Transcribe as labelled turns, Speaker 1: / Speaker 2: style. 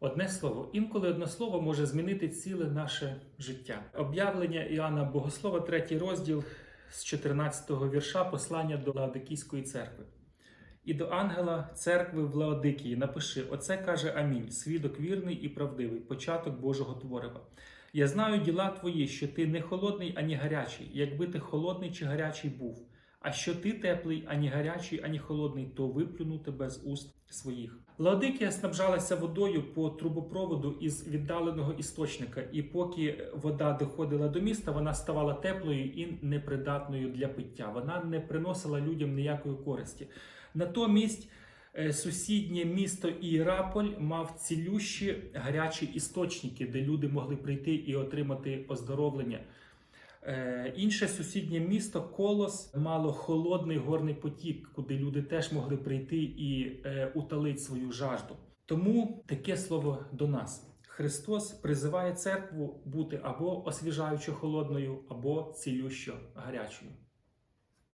Speaker 1: Одне слово, інколи одне слово може змінити ціле наше життя. Об'явлення Іоанна Богослова, третій розділ з 14-го вірша послання до Лаодикійської церкви. І до ангела церкви в Лаодикії напиши: Оце каже Амінь, свідок вірний і правдивий, початок Божого творива. Я знаю діла твої, що ти не холодний, ані гарячий, якби ти холодний чи гарячий був. А що ти теплий, ані гарячий, ані холодний, то виплюну тебе з уст своїх. Лаодикія снабжалася водою по трубопроводу із віддаленого істочника, і поки вода доходила до міста, вона ставала теплою і непридатною для пиття. Вона не приносила людям ніякої користі. Натомість е, сусіднє місто Іраполь мав цілющі гарячі істочники, де люди могли прийти і отримати оздоровлення. Е, Інше сусіднє місто Колос мало холодний горний потік, куди люди теж могли прийти і е, утолити свою жажду. Тому таке слово до нас. Христос призиває церкву бути або освіжаючо холодною, або цілющо гарячою.